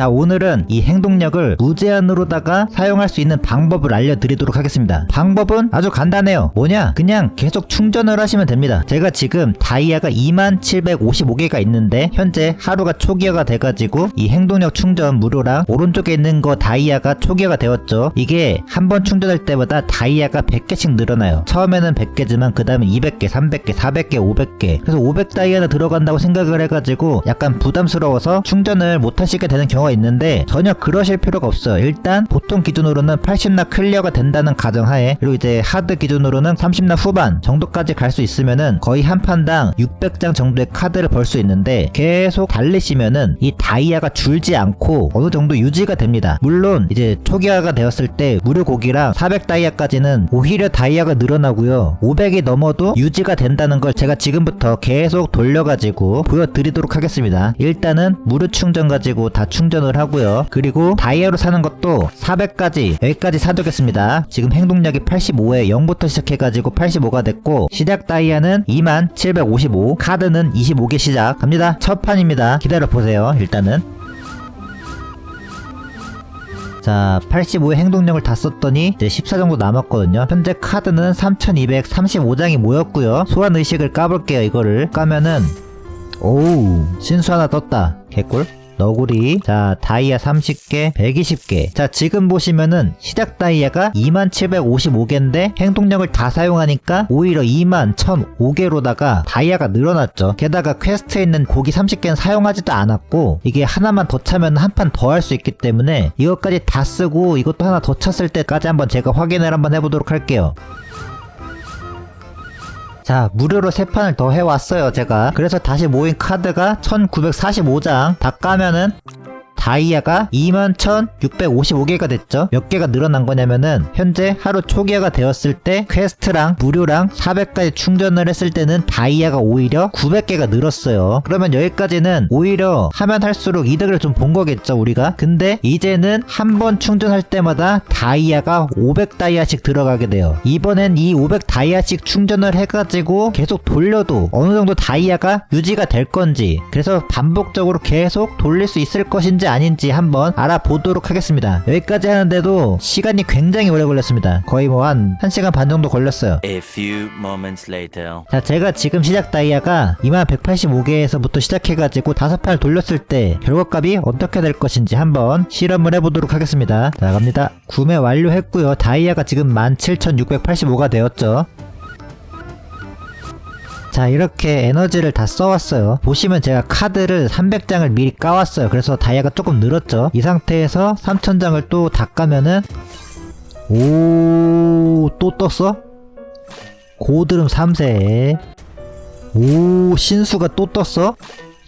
자 오늘은 이 행동력을 무제한으로다가 사용할 수 있는 방법을 알려드리도록 하겠습니다. 방법은 아주 간단해요. 뭐냐? 그냥 계속 충전을 하시면 됩니다. 제가 지금 다이아가 2755개가 있는데 현재 하루가 초기화가 돼가지고 이 행동력 충전 무료랑 오른쪽에 있는 거 다이아가 초기화가 되었죠. 이게 한 번 충전할 때마다 다이아가 100개씩 늘어나요. 처음에는 100개지만 그 다음에 200개 300개 400개 500개. 그래서 500 다이아나 들어간다고 생각을 해가지고 약간 부담스러워서 충전을 못 하시게 되는 경우가 있는데 전혀 그러실 필요가 없어요. 일단 보통 기준으로는 80나 클리어가 된다는 가정하에 그리고 이제 하드 기준으로는 30나 후반 정도까지 갈 수 있으면은 거의 한 판당 600장 정도의 카드를 벌 수 있는데 계속 달리시면은 이 다이아가 줄지 않고 어느 정도 유지가 됩니다. 물론 이제 초기화가 되었을 때 무료 고기랑 400 다이아까지는 오히려 다이아가 늘어나고요. 500이 넘어도 유지가 된다는 걸 제가 지금부터 계속 돌려가지고 보여드리도록 하겠습니다. 일단은 무료 충전 가지고 다 충전 을 하고요. 그리고 다이아로 사는 것도 400까지 여기까지 사두겠습니다. 지금 행동력이 85에 0부터 시작해가지고 85가 됐고 시작 다이아는 2755 카드는 25개 시작. 갑니다. 첫 판입니다. 기다려 보세요 일단은. 자 85의 행동력을 다 썼더니 이제 14 정도 남았거든요. 현재 카드는 3235장이 모였고요. 소환 의식을 까볼게요 이거를. 까면은 오우 신수 하나 떴다 개꿀 너구리. 자 다이아 30개 120개. 자 지금 보시면은 시작 다이아가 2755개인데 행동력을 다 사용하니까 오히려 2만 1005개로다가 다이아가 늘어났죠. 게다가 퀘스트에 있는 고기 30개는 사용하지도 않았고 이게 하나만 더 차면 한 판 더 할 수 있기 때문에 이것까지 다 쓰고 이것도 하나 더 찼을 때까지 한번 제가 확인을 한번 해보도록 할게요 자 무료로 세 판을 더 해왔어요 제가. 그래서 다시 모인 카드가 1945장 다 까면은 다이아가 21,655개가 됐죠. 몇 개가 늘어난 거냐면은 현재 하루 초기화가 되었을 때 퀘스트랑 무료랑 400까지 충전을 했을 때는 다이아가 오히려 900개가 늘었어요. 그러면 여기까지는 오히려 하면 할수록 이득을 좀 본 거겠죠 우리가. 근데 이제는 한 번 충전할 때마다 다이아가 500 다이아씩 들어가게 돼요. 이번엔 이 500 다이아씩 충전을 해가지고 계속 돌려도 어느 정도 다이아가 유지가 될 건지 그래서 반복적으로 계속 돌릴 수 있을 것인지 아닌지 한번 알아보도록 하겠습니다. 여기까지 하는데도 시간이 굉장히 오래 걸렸습니다. 거의 뭐 한 1시간 반 정도 걸렸어요. A few moments later. 자, 제가 지금 시작 다이아가 2185개에서부터 시작해가지고 다섯 판을 돌렸을 때 결과값이 어떻게 될 것인지 한번 실험을 해보도록 하겠습니다. 자, 갑니다. 구매 완료했고요. 다이아가 지금 17,685가 되었죠. 자 이렇게 에너지를 다 써왔어요 보시면 제가 카드를 300장을 미리 까왔어요 그래서 다이아가 조금 늘었죠 이 상태에서 3000장을 또 다 까면은 오 또 떴어? 고드름 3세 오 신수가 또 떴어?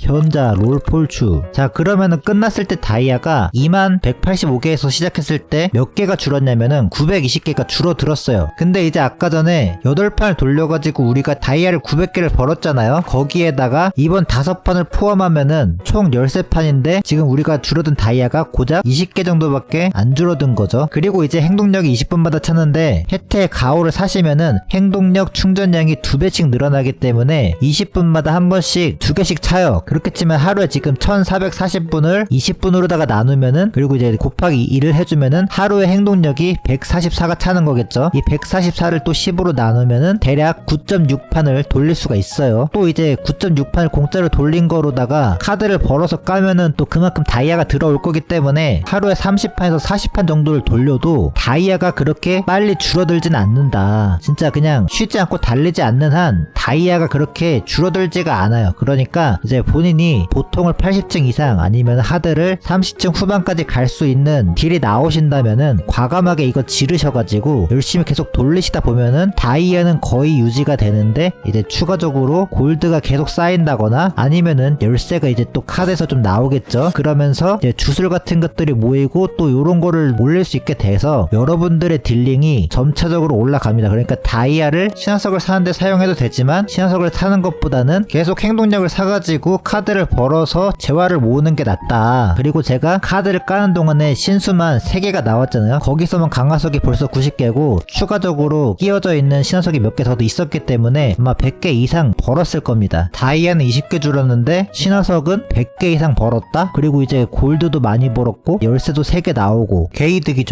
현자 롤폴추 자 그러면은 끝났을 때 다이아가 2만 185개에서 시작했을 때 몇 개가 줄었냐면은 920개가 줄어들었어요. 근데 이제 아까 전에 8판을 돌려가지고 우리가 다이아를 900개를 벌었잖아요. 거기에다가 이번 5판을 포함하면은 총 13판인데 지금 우리가 줄어든 다이아가 고작 20개 정도밖에 안 줄어든 거죠. 그리고 이제 행동력이 20분마다 차는데 혜택 가오를 사시면은 행동력 충전량이 2배씩 늘어나기 때문에 20분마다 한 번씩 2개씩 차요 그렇겠지만 하루에 지금 1440분을 20분으로다가 나누면은 그리고 이제 곱하기 2를 해주면은 하루의 행동력이 144가 차는 거겠죠. 이 144를 또 10으로 나누면은 대략 9.6판을 돌릴 수가 있어요. 또 이제 9.6판을 공짜로 돌린 거로다가 카드를 벌어서 까면은 또 그만큼 다이아가 들어올 거기 때문에 하루에 30판에서 40판 정도를 돌려도 다이아가 그렇게 빨리 줄어들진 않는다. 진짜 그냥 쉬지 않고 달리지 않는 한 다이아가 그렇게 줄어들지가 않아요. 그러니까 이제 본인이 보통을 80층 이상 아니면 하드를 30층 후반까지 갈 수 있는 딜이 나오신다면은 과감하게 이거 지르셔가지고 열심히 계속 돌리시다 보면은 다이아는 거의 유지가 되는데 이제 추가적으로 골드가 계속 쌓인다거나 아니면은 열쇠가 이제 또 카드에서 좀 나오겠죠? 그러면서 이제 주술 같은 것들이 모이고 또 요런 거를 올릴 수 있게 돼서 여러분들의 딜링이 점차적으로 올라갑니다. 그러니까 다이아를 신화석을 사는데 사용해도 되지만 신화석을 사는 것보다는 계속 행동력을 사가지고 카드를 벌어서 재화를 모으는 게 낫다. 그리고 제가 카드를 까는 동안에 신수만 3개가 나왔잖아요. 거기서만 강화석이 벌써 90개고 추가적으로 끼워져 있는 신화석이 몇 개 더 있었기 때문에 아마 100개 이상 벌었을 겁니다. 다이아는 20개 줄었는데 신화석은 100개 이상 벌었다. 그리고 이제 골드도 많이 벌었고 열쇠도 3개 나오고 개이득이죠.